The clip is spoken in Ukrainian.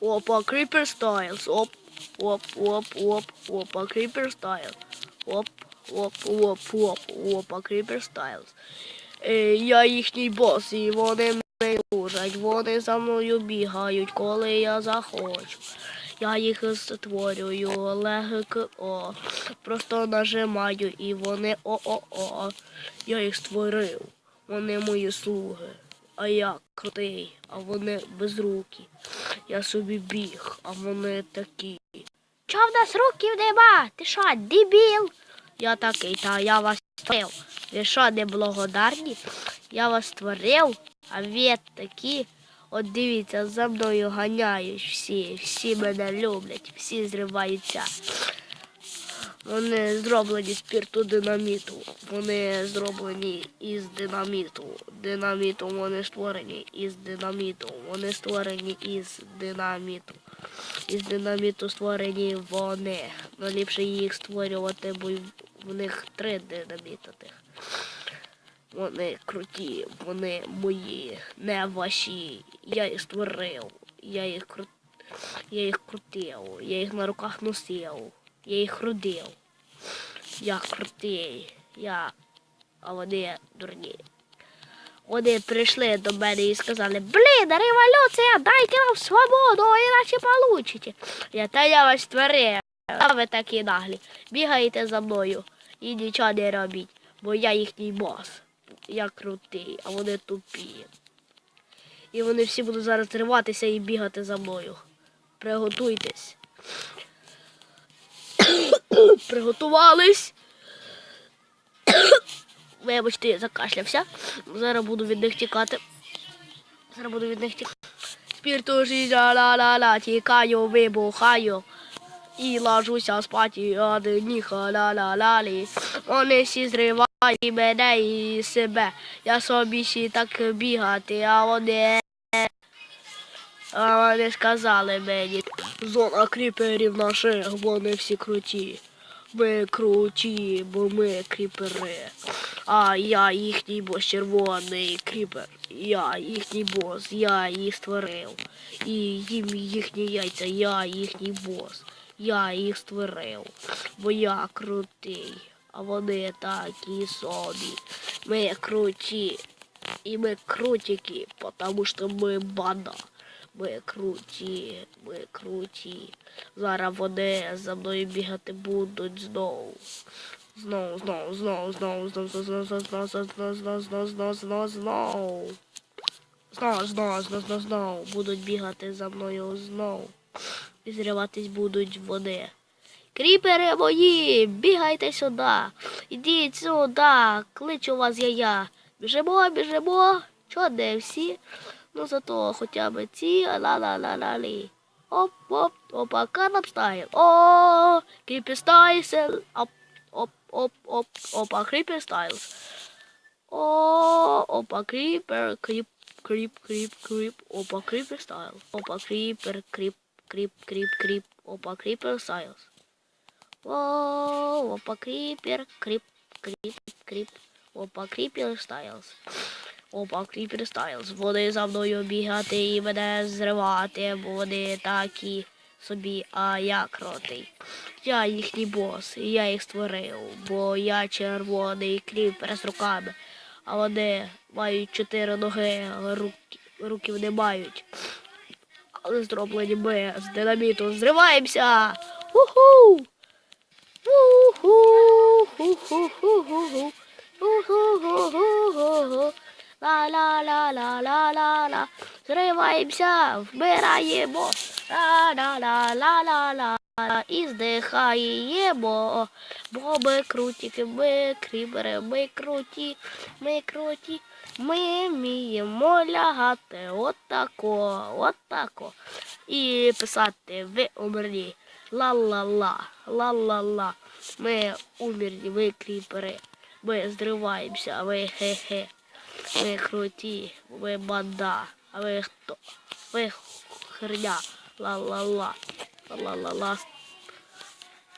Опа, Creeper Styles. Оп, оп, оп, оп, опа, Creeper Styles. Оп, оп, оп, оп, опа, Creeper Styles. Е, я їхній бос, і вони мене служать. Вони за мною бігають, коли я захочу. Я їх створюю легко. Просто нажимаю і вони о-о-о. Я їх створив. Вони мої слуги. А я крутий, а вони безрукі. Я собі біг, а вони такі. Чого в нас руків нема? Ти що, дебіл? Я такий, та я вас створив. Ви що, не благодарні? Я вас створив, а ви такі. От дивіться, за мною ганяють всі, всі мене люблять, всі зриваються. Вони зроблені з спірту-динаміту. Вони зроблені із динаміту. Динаміту вони створені із динаміту. Вони створені із динаміту. Із динаміту створені вони. Ну, ліпше їх створювати, бо в них три динаміта тих. Вони круті, вони мої, не ваші. Я їх створив. Я їх кру... я їх крутив, я їх на руках носив, я їх родив. Я крутий, я. А вони дурні. Вони прийшли до мене і сказали, блін, революція, дайте нам свободу, іначе получите. Я та я вас створив. А ви такі наглі. Бігаєте за мною і нічого не робіть, бо я їхній бос. Я крутий, а вони тупі. І вони всі будуть зараз триватися і бігати за мною. Приготуйтесь. Приготувались. Вибачте, я закашлявся. Зараз буду від них тікати. Зараз буду від них тікати. Спірту життя ла-ла-ла, тікаю, вибухаю. І ложуся спати, а ніха ла-ла-ла-лі. Вони всі зривають мене і себе. Я собі ще так бігати, а вони. А вони сказали мені, зона кріперів наших, вони всі круті. Ми круті, бо ми кріпери. А я їхній бос червоний кріпер. Я їхній бос, я їх створив. І їм їхні яйця, я їхній бос. Я їх створив. Бо я крутий. А вони такі собі. Ми круті. І ми крутики, потому що ми банда. Ми круті, ми круті. Зараз вони за мною бігати будуть знову. Знову, знову, знову, знову, знову, знову, знову, знову, знову, знову, знову, знову, знову, знову. Знову, знову, знову. Будуть бігати за мною знову. І зриватись будуть вони. Кріпери мої, бігайте сюди. Ідіть сюди, кличу вас я я. Біжимо, біжимо. Чого не всі? Ну зато хоча б ці ла-ла-ла-ла-лі. Оп, оп, опа, канап стайл. О, кріпі стайл. Оп, оп, оп, оп, опа, кріпі стайл. О, опа, кріпер, кріп, кріп, кріп, кріп, опа, кріпер стайл. Опа, кріпер, кріп, кріп, кріп, кріп, опа, кріпер стайл. О, опа, кріпер, кріп, кріп, кріп, опа, кріпер стайлз. Опа, кріпер стайлз. Вони за мною бігати і мене зривати, бо вони такі собі, а я крутий. Я їхній бос, і я їх створив, бо я червоний кріпер з руками, а вони мають чотири ноги, але руків не мають. Але зроблені ми з динаміту зриваємося. Уху! Уху-ху-ху-ху-ху. Уху-ху-ху-ху-ху. Ла-ла-ла-ла-ла-ла-ла. Зриваємося, вмираємо. Ла-ла-ла-ла-ла-ла. І здихаємо. Бо ми крутики, ми крібери, ми круті, ми круті. Ми вміємо лягати отако, отако. І писати ви умерлі. Ла-ла-ла, ла-ла-ла. Ми умерли, ви кріпери. Ми зриваємося, ви хе-хе. Ви круті, ви банда. А ви хто? Ви херня. Ла-ла-ла. Ла-ла-ла.